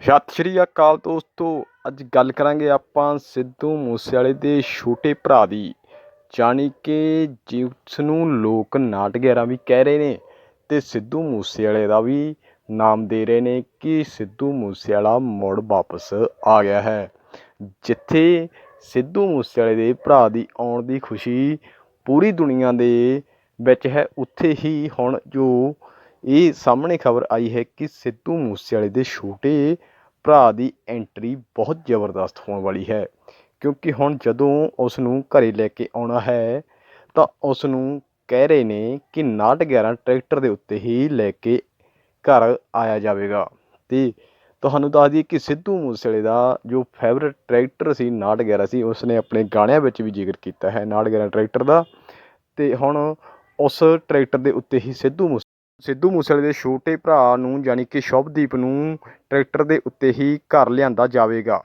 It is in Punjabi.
ਸਤਿ ਸ਼੍ਰੀ ਅਕਾਲ ਦੋਸਤੋ। ਅੱਜ ਗੱਲ ਕਰਾਂਗੇ ਆਪਾਂ ਸਿੱਧੂ ਮੂਸੇਵਾਲੇ ਦੇ ਛੋਟੇ ਭਰਾ ਦੀ, ਜਾਣੀ ਕਿ ਜਿਸ ਨੂੰ ਲੋਕ ਨਾਟਗਿਆਰਾ ਵੀ ਕਹਿ ਰਹੇ ਨੇ ਤੇ ਸਿੱਧੂ ਮੂਸੇਵਾਲੇ ਦਾ ਵੀ ਨਾਮ ਦੇ ਰਹੇ ਨੇ ਕਿ ਸਿੱਧੂ ਮੂਸੇਵਾਲਾ ਮੁੜ ਵਾਪਸ ਆ ਗਿਆ ਹੈ। ਜਿੱਥੇ ਸਿੱਧੂ ਮੂਸੇਵਾਲੇ ਦੇ ਭਰਾ ਦੀ ਆਉਣ ਦੀ ਖੁਸ਼ੀ ਪੂਰੀ ਦੁਨੀਆ ਦੇ ਵਿੱਚ ਹੈ, ਉੱਥੇ ਹੀ ਹੁਣ ਜੋ ਇਹ ਸਾਹਮਣੇ ਖਬਰ ਆਈ ਹੈ ਕਿ ਸਿੱਧੂ ਮੂਸੇਵਾਲੇ ਦੇ ਛੋਟੇ ਭਰਾ ਦੀ ਐਂਟਰੀ ਬਹੁਤ ਜ਼ਬਰਦਸਤ ਹੋਣ ਵਾਲੀ ਹੈ। ਕਿਉਂਕਿ ਹੁਣ ਜਦੋਂ ਉਸ ਨੂੰ ਘਰੇ ਲੈ ਕੇ ਆਉਣਾ ਹੈ, ਤਾਂ ਉਸ ਨੂੰ ਕਹਿ ਰਹੇ ਨੇ ਕਿ 911 ਟਰੈਕਟਰ ਦੇ ਉੱਤੇ ਹੀ ਲੈ ਕੇ ਘਰ ਆਇਆ ਜਾਵੇਗਾ। ਤੇ ਤੁਹਾਨੂੰ ਦੱਸ ਦਈਏ ਕਿ ਸਿੱਧੂ ਮੂਸੇਵਾਲੇ ਦਾ ਜੋ ਫੇਵਰਟ ਟਰੈਕਟਰ ਸੀ 911 ਸੀ ਉਸ ਨੇ ਆਪਣੇ ਗਾਣਿਆਂ ਵਿੱਚ ਵੀ ਜ਼ਿਕਰ ਕੀਤਾ ਹੈ 911 ਟਰੈਕਟਰ ਦਾ। ਤੇ ਹੁਣ ਉਸ ਟਰੈਕਟਰ ਦੇ ਉੱਤੇ ਹੀ ਸਿੱਧੂ ਮੂਸੇ ਸਿੱਧੂ ਮੂਸੇਵਾਲੇ ਦੇ ਛੋਟੇ ਭਰਾ ਨੂੰ ਯਾਨੀ ਕਿ ਸ਼ੁਭਦੀਪ ਨੂੰ, ਟਰੈਕਟਰ ਦੇ ਉੱਤੇ ਹੀ ਘਰ ਲਿਆਂਦਾ ਜਾਵੇਗਾ।